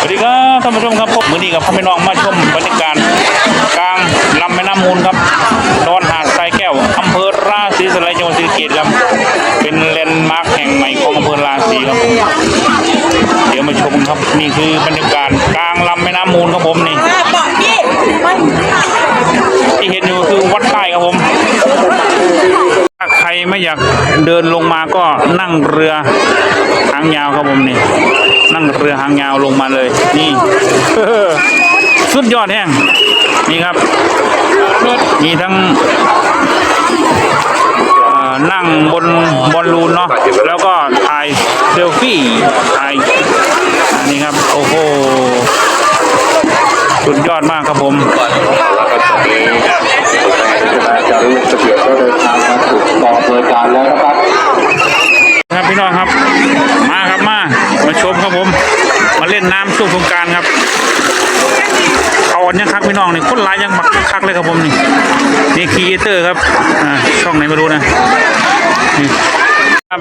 สวัสดีครับท่านผู้ชมครับผมมือนี้กับพ่อแม่น้องมาชมบรรยากาศกลางลำแม่น้ำมูลครับดอนหาดทรายแก้วอำเภอราศีสไลยจังหวัดศรีสะเกษครับ เป็นแลนด์มาร์คแห่งใหม่ของอำเภอราศีครับผมเดี๋ยวมาชมครับนี่คือบรรยากาศกลางลำแม่น้ำมูลครับผมนี่ที่เห็นอยู่คือวัดใต้ครับผมถ้าใครไม่อยากเดินลงมาก็นั่งเรือางยาวครับผมนี่นั่งเรือหางยาวลงมาเลย นี่สุดยอดแห้งนี่ครับ มีทั้งนั่งบนบอลลูนเนาะแล้วก็ถ่ายเซลฟี่ถ่ายอันนี้ครับ โอ้โหสุดยอดมากครับผมจะรู้สเกียรติก็เดินทางมาถึงกองอำนวยการแล้วนะครับครับพี่น้องครับ มาครับมา มาชมครับผม มาเล่นน้ำ ช่วงสงการครับเอาอันยังคักพี่น้องนี่คนร้ายยังมักคักเลยครับผมนี่นี่ครีเอเตอร์ครับอ่าช่องไหนไม่รู้นะนี่ครับ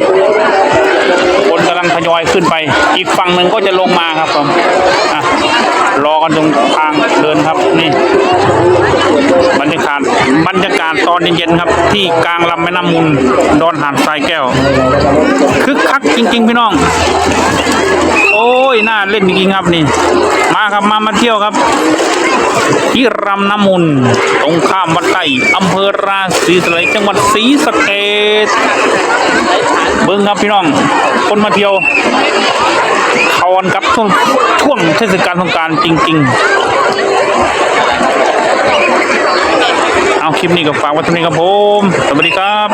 คนกำลังทยอยขึ้นไป อีกฝั่งหนึ่งก็จะลงมาครับผมอะรอกันตรงทางเดินครับนี่บรรยากาศบรรยากาศตอนเย็นๆครับ ที่กลางลำแม่น้ำมูลดอนหาดทรายแก้วคึกคักจริง ๆ พี่น้อง เล่นจริงๆครับนี่ มาครับมามาเที่ยวครับ ที่รำน้ำมูลตรงข้ามวัดไต่อำเภอราศีสไลยจังหวัดศรีสะเกษเบิ้งครับพี่น้อง คนมาเที่ยวเขาวันกับช่วงช่วงเทศกาลสงการจริง ๆ เอาคลิปนี้ก็ฝากไว้เท่นี้ครับผม สวัสดีครับ